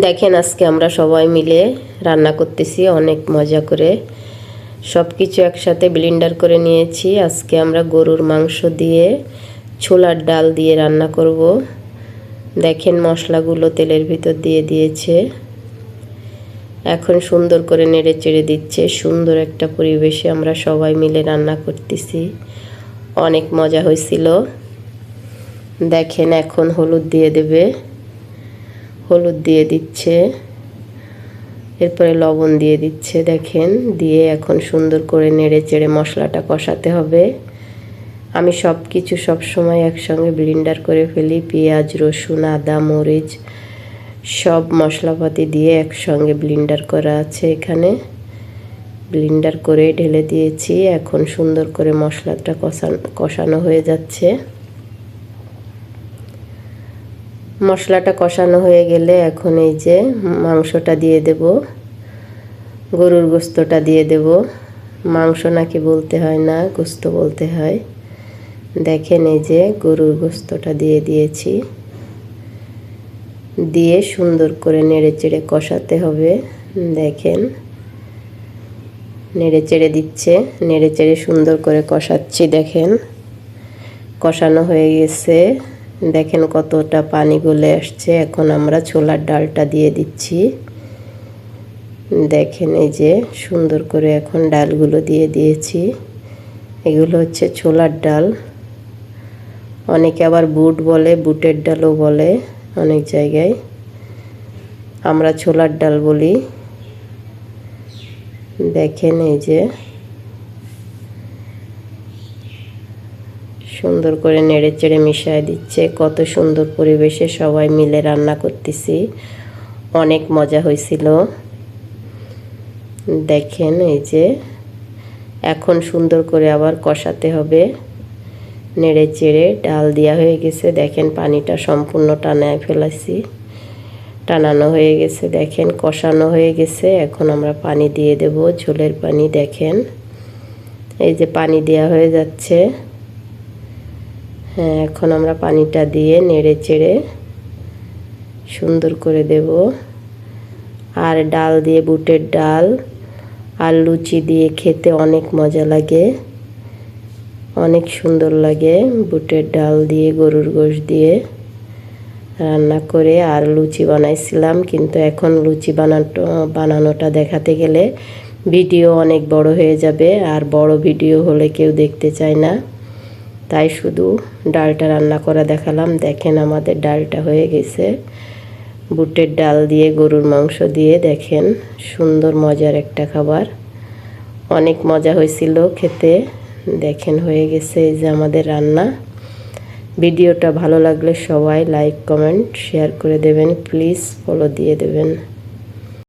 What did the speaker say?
দেখেন আজকে আমরা সবাই মিলে রান্না করতেছি, অনেক মজা করে। সব কিছু একসাথে ব্লেন্ডার করে নিয়েছি। আজকে আমরা গরুর মাংস দিয়ে ছোলার ডাল দিয়ে রান্না করব। দেখেন মশলাগুলো তেলের ভিতর দিয়ে দিয়েছে। এখন সুন্দর করে নেড়ে চেড়ে দিচ্ছে। সুন্দর একটা পরিবেশে আমরা সবাই মিলে রান্না করতেছি। অনেক মজা হয়েছিল। দেখেন এখন হলুদ দিয়ে দেবে। হলুদ দিয়ে দিচ্ছে। এরপরে লবণ দিয়ে দিচ্ছে, দেখেন। দিয়ে এখন সুন্দর করে নেড়ে চেড়ে মশলাটা কষাতে হবে। আমি সব কিছু সবসময় একসঙ্গে ব্লিন্ডার করে ফেলি। পেঁয়াজ, রসুন, আদা, মরিচ, সব মশলাপাতি দিয়ে একসঙ্গে ব্লিন্ডার করা আছে এখানে। ব্লিন্ডার করে ঢেলে দিয়েছি। এখন সুন্দর করে মশলাটা কষানো কষানো হয়ে যাচ্ছে। মশলাটা কষানো হয়ে গেলে এখন এই যে মাংসটা দিয়ে দেব। গরুর গোস্তটা দিয়ে দেব। মাংস নাকি বলতে হয় না, গোস্ত বলতে হয়। দেখেন এই যে গরুর গোস্তটা দিয়ে দিয়েছি। দিয়ে সুন্দর করে নেড়ে চেড়ে কষাতে হবে। দেখেন নেড়ে চেড়ে দিচ্ছে নেড়ে চেড়ে সুন্দর করে কষাচ্ছি, দেখেন। কষানো হয়ে গেছে। দেখেন কতটা পানি গলে আসছে। এখন আমরা ছোলার ডালটা দিয়ে দিচ্ছি। দেখেন এই যে সুন্দর করে এখন ডালগুলো দিয়ে দিয়েছি। এগুলো হচ্ছে ছোলার ডাল। অনেকে আবার বুট বলে, বুটের ডালও বলে অনেক জায়গায়। আমরা ছোলার ডাল বলি। দেখেন এই যে সুন্দর করে নেড়ে চেড়ে মিশিয়ে দিচ্ছে, কত সুন্দর পরিবেশে সবাই মিলে রান্না করতেছি। অনেক মজা হয়েছিল। দেখেন এই যে, এখন সুন্দর করে আবার কষাতে হবে। নেড়ে চেড়ে ডাল দেওয়া হয়ে গেছে, দেখেন পানিটা সম্পূর্ণ টানায় ফেলাছি টানানো হয়ে গেছে, দেখেন কষানো হয়ে গেছে। এখন আমরা পানি দিয়ে দেব, ঝোলের পানি, দেখেন। এই যে পানি দেওয়া হয়ে যাচ্ছে। হ্যাঁ এখন আমরা পানিটা দিয়ে নেড়ে চেড়ে সুন্দর করে দেব। আর ডাল দিয়ে, বুটের ডাল আর লুচি দিয়ে খেতে অনেক মজা লাগে। অনেক সুন্দর লাগে বুটের ডাল দিয়ে, গরুর গোশ দিয়ে রান্না করে। আর লুচি বানাইছিলাম, কিন্তু এখন লুচি বানানো, বানানোটা দেখাতে গেলে ভিডিও অনেক বড় হয়ে যাবে। আর বড় ভিডিও হলে কেউ দেখতে চায় না। তাই শুধু ডালটা রান্না করা দেখালাম। দেখেন আমাদের ডালটা হয়ে গেছে। বুটের ডাল দিয়ে, গরুর মাংস দিয়ে দেখেন সুন্দর মজার একটা খাবার। অনেক মজা হয়েছিল খেতে। দেখেন হয়ে গেছে এই যে আমাদের রান্না। ভিডিওটা ভালো লাগলে সবাই লাইক, কমেন্ট, শেয়ার করে দেবেন। প্লিজ ফলো দিয়ে দেবেন।